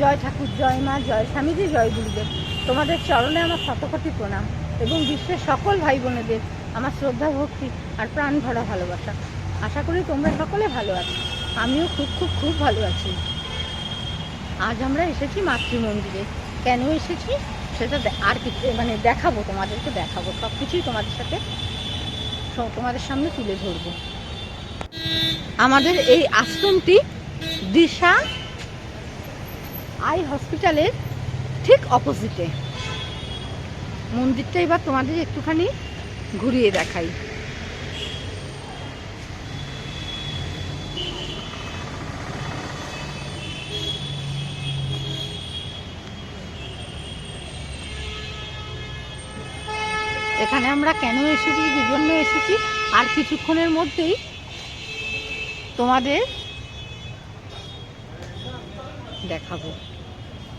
জয় ঠাকুর, জয় মা, জয় স্বামীজি, জয় গুরুদেব। তোমাদের চরণে আমার শতকোটি প্রণাম এবং বিশ্বের সকল ভাই বোনেদের আমার শ্রদ্ধা, ভক্তি আর প্রাণ ভরা ভালোবাসা। আশা করি তোমরা সকলে ভালো আছো। আমিও খুব খুব খুব ভালো আছি। আজ আমরা এসেছি মাতৃমন্দিরে। কেন এসেছি? সেটা আর কিছু মানে দেখাবো, তোমাদেরকে দেখাবো। সব কিছুই তোমাদের সাথে তোমাদের সামনে তুলে ধরবো। আমাদের এই আশ্রমটি দিশা আই হসপিটালের ঠিক অপোজিটে। মন্দিরটা এবার তোমাদের একটুখানি ঘুরিয়ে দেখাই। এখানে আমরা কেন এসেছি কি জন্য এসেছি, আর কিছুক্ষণের মধ্যেই তোমাদের দেখাবো।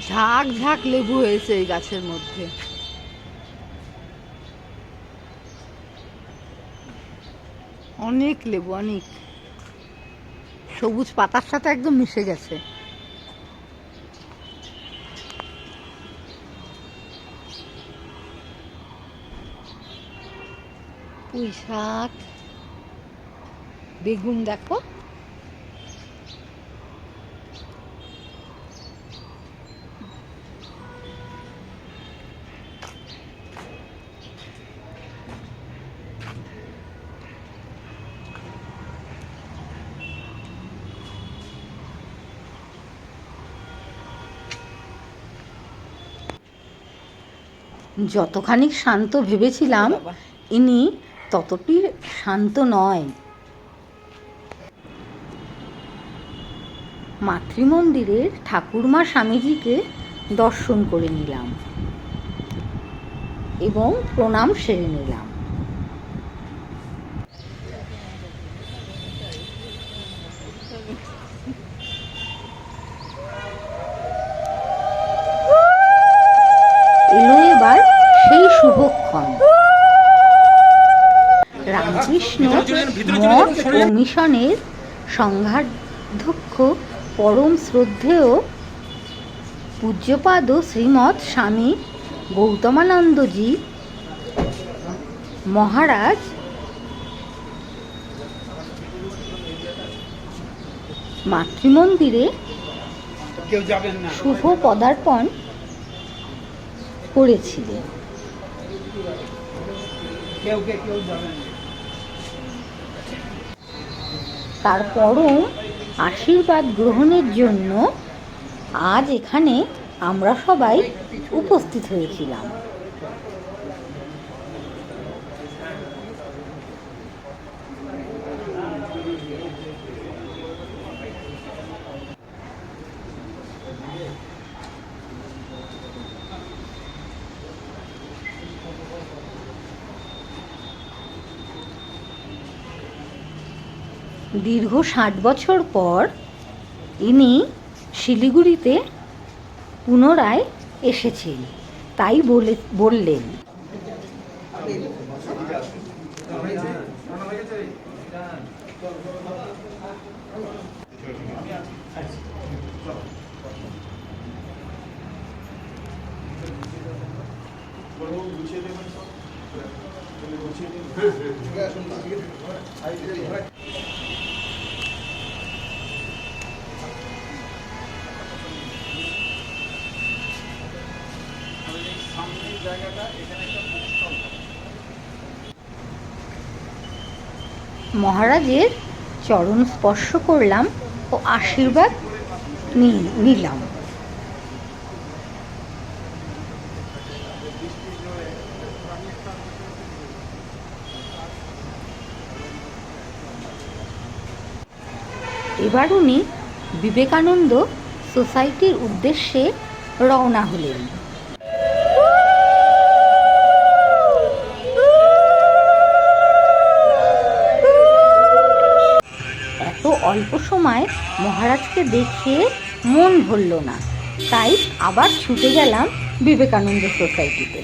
ঝাঁক ঝাঁক লেবু হয়েছে এই গাছের মধ্যে। অনেক লেবু, অনেক। সবুজ পাতার সাথে একদম মিশে গেছে। পুঁই শাক। বেগুন দেখো। যতখানি শান্ত ভেবেছিলাম ইনি ততটি শান্ত নয়। মাতৃমন্দিরের ঠাকুরমা স্বামীজিকে দর্শন করে নিলাম এবং প্রণাম সেরে নিলাম। রামকৃষ্ণ মঠ ও মিশনের সংঘাধ্যক্ষ পরম শ্রদ্ধেয় পূজ্যপাদ শ্রীমৎ স্বামী গৌতমানন্দজি মহারাজ মাতৃমন্দিরে শুভ পদার্পণ করেছিলেন। কেউ কেউ যাবেন না তার পরম আশীর্বাদ গ্রহণের জন্য আজ এখানে আমরা সবাই উপস্থিত হয়েছিলাম। দীর্ঘ ষাট বছর পর ইনি শিলিগুড়িতে পুনরায় এসেছেন। তাই বলে বললেন। মহারাজের চরণ স্পর্শ করলাম ও আশীর্বাদ নিলাম। এবার উনি বিবেকানন্দ সোসাইটির উদ্দেশ্যে রওনা হলেন। অল্প সময় মহারাজকে দেখে মন ভরল না। তাই আবার ছুটে গেলাম বিবেকানন্দ সোসাইটিতে।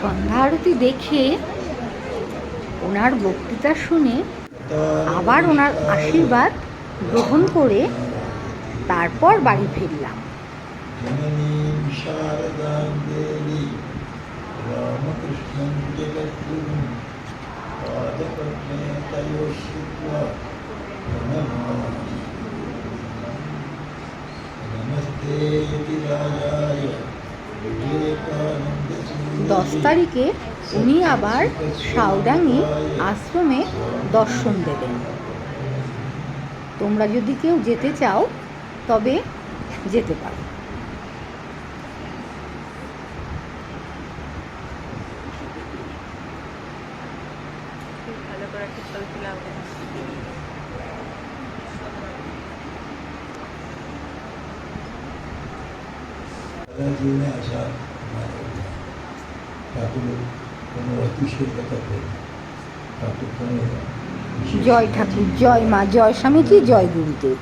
সন্ধ্যা আরতি দেখে ওনার বক্তৃতা শুনে আবার ওনার আশীর্বাদ গ্রহণ করে তারপর বাড়ি ফিরলাম जननीं দশ তারিখে উনি আবার সাউডাঙ্গি আশ্রমে দর্শন দেবেন। তোমরা যদি কেউ যেতে চাও, তবে যেতে পারো। করে কোনো কথা বলি ঠাকুর জয় ঠাকুর জয় মা জয় স্বামীজি জয় গুরুদেব।